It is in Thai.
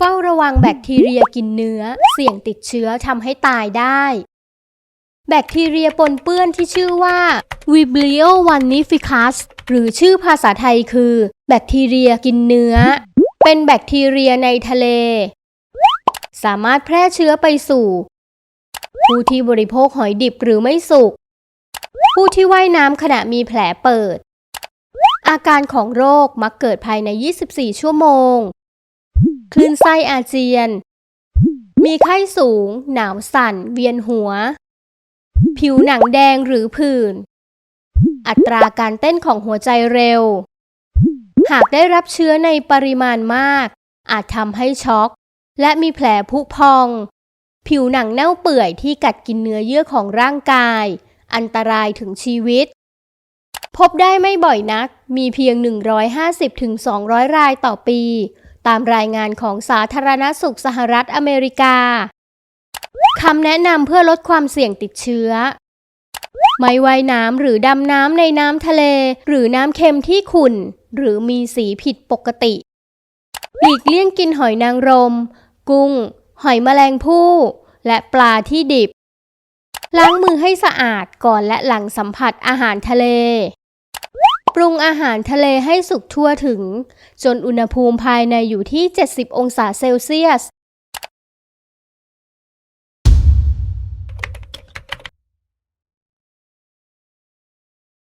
เฝ้าระวังแบคทีเรียกินเนื้อ เสี่ยงติดเชื้อทำให้ตายได้ แบคทีเรียปนเปื้อนที่ชื่อว่า Vibrio vanificus หรือชื่อภาษาไทยคือ แบคทีเรียกินเนื้อ เป็นแบคทีเรียในทะเล สามารถแพร่เชื้อไปสู่ ผู้ที่บริโภคหอยดิบหรือไม่สุก ผู้ที่ว่ายน้ำขณะมีแผลเปิด อาการของโรคมักเกิดภายใน 24 ชั่วโมง คลื่นไส้อาเจียน มีไข้สูง หนาวสั่น เวียนหัว ผิวหนังแดงหรือผื่น อัตราการเต้นของหัวใจเร็ว หากได้รับเชื้อในปริมาณมาก อาจทำให้ช็อก และมีแผลผุพอง ผิวหนังเน่าเปื่อยที่กัดกินเนื้อเยื่อของร่างกาย อันตรายถึงชีวิตพบได้ไม่บ่อยนัก มีเพียง 150-200 รายต่อปี ตามรายงานของสาธารณสุขสหรัฐอเมริกาคำแนะนำเพื่อลดความเสี่ยงติดเชื้อ ไม่ว่ายน้ำหรือดำน้ำในน้ำทะเล หรือน้ำเค็มที่ขุ่น หรือมีสีผิดปกติ หลีกเลี่ยงกินหอยนางรม กุ้ง หอยแมลงภู่ และปลาที่ดิบ ล้างมือให้สะอาดก่อนและหลังสัมผัสอาหารทะเล ปรุงอาหารทะเลให้สุกทั่วถึง จนอุณหภูมิภายในอยู่ที่ 70 องศาเซลเซียส